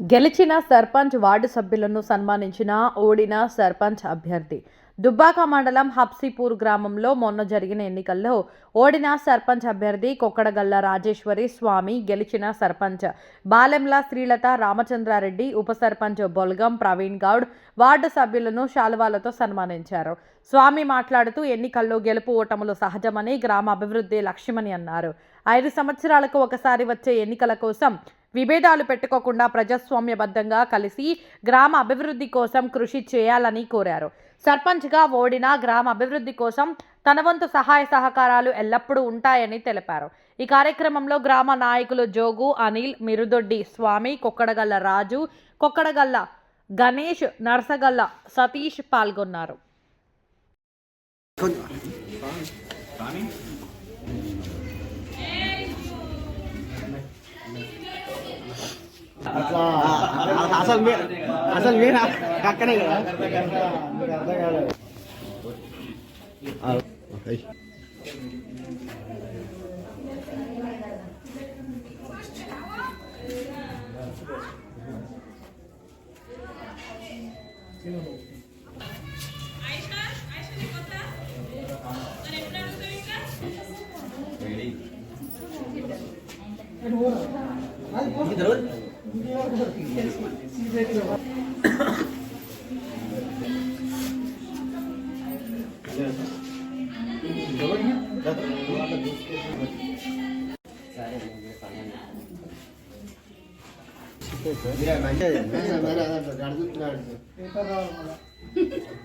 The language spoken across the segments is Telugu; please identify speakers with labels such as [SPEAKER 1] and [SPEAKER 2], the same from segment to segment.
[SPEAKER 1] గెలిచిన సర్పంచ్ వార్డు సభ్యులను సన్మానించిన ఓడిన సర్పంచ్ అభ్యర్థి. దుబ్బాక మండలం హబ్సీపూర్ గ్రామంలో మొన్న జరిగిన ఎన్నికల్లో ఓడిన సర్పంచ్ అభ్యర్థి కొక్కడగల్ల రాజేశ్వరి స్వామి గెలిచిన సర్పంచ్ బాలెంల శ్రీలత రామచంద్రారెడ్డి ఉప సర్పంచ్ బొల్గం ప్రవీణ్ గౌడ్ వార్డు సభ్యులను శాలువాలతో సన్మానించారు. స్వామి మాట్లాడుతూ ఎన్నికల్లో గెలుపు ఓటములు సహజమని గ్రామ అభివృద్ధి లక్ష్యమని అన్నారు. ఐదు సంవత్సరాలకు ఒకసారి వచ్చే ఎన్నికల కోసం విభేదాలు పెట్టుకోకుండా ప్రజాస్వామ్యబద్ధంగా కలిసి గ్రామ అభివృద్ధి కోసం కృషి చేయాలని కోరారు. సర్పంచ్గా ఓడిన గ్రామ అభివృద్ధి కోసం తన వంతు సహాయ సహకారాలు ఎల్లప్పుడూ ఉంటాయని తెలిపారు. ఈ కార్యక్రమంలో గ్రామ నాయకులు జోగు అనిల్ మిరుదొడ్డి స్వామి కొక్కడగల్ల రాజు కొక్కడగల్ల గణేష్ నర్సగల్ల సతీష్ పాల్గొన్నారు.
[SPEAKER 2] అట్లా అసలు మీ అసలు మీరు అక్కడే కదా ఆ, అయ్.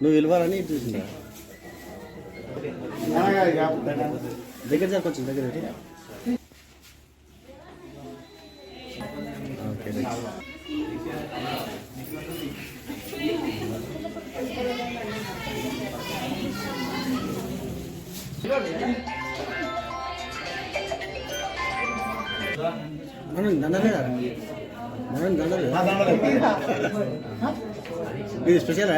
[SPEAKER 2] నువ్వు విలువాలని చూసిందా? దగ్గర సార్ కొంచెం దగ్గర పెట్టి. Okay right. మనం దండలేదా మనం దండలేదు ఇది స్పెషలా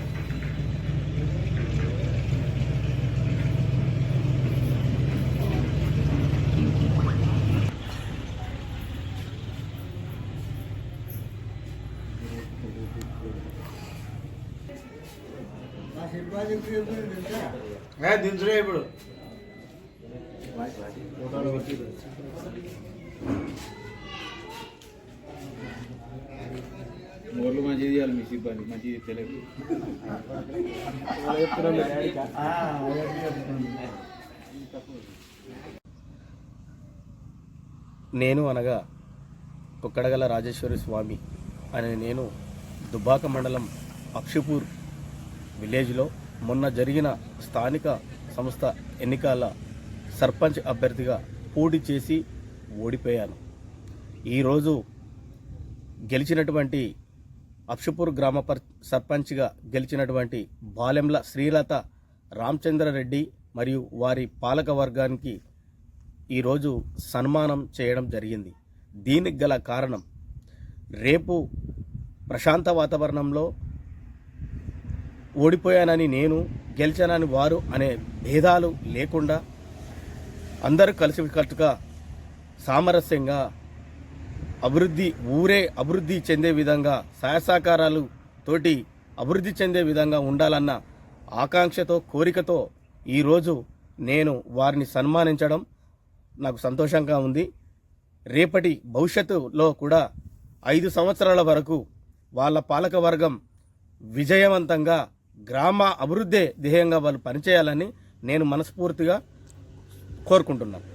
[SPEAKER 3] దించుడే ఇప్పుడు. మూర్లు మంచిది చేయాలి మీ సిబ్బంది మంచిది తెలియదు.
[SPEAKER 2] నేను అనగా కుక్కడగల రాజేశ్వరి స్వామి అనే నేను దుబ్బాక మండలం అక్షపూర్ విలేజ్లో మొన్న జరిగిన స్థానిక సంస్థ ఎన్నికల సర్పంచ్ అభ్యర్థిగా పోటీ చేసి ఓడిపోయాను. ఈరోజు గెలిచినటువంటి అక్షపూర్ గ్రామ పర్ సర్పంచ్గా గెలిచినటువంటి బాలెంల శ్రీలత రామచంద్రారెడ్డి మరియు వారి పాలక వర్గానికి ఈరోజు సన్మానం చేయడం జరిగింది. దీనికి గల కారణం రేపు ప్రశాంత వాతావరణంలో ఓడిపోయానని నేను గెలిచానని వారు అనే భేదాలు లేకుండా అందరూ కలిసికట్టుగా సామరస్యంగా అభివృద్ధి ఊరే అభివృద్ధి చెందే విధంగా సహసహకారాలు తోటి అభివృద్ధి చెందే విధంగా ఉండాలన్న ఆకాంక్షతో కోరికతో ఈరోజు నేను వారిని సన్మానించడం నాకు సంతోషంగా ఉంది. రేపటి భవిష్యత్తులో కూడా ఐదు సంవత్సరాల వరకు వాళ్ళ పాలక వర్గం విజయవంతంగా గ్రామ అభివృద్ధి ధ్యేయంగా వాళ్ళు పనిచేయాలని నేను మనస్ఫూర్తిగా కోరుకుంటున్నాను.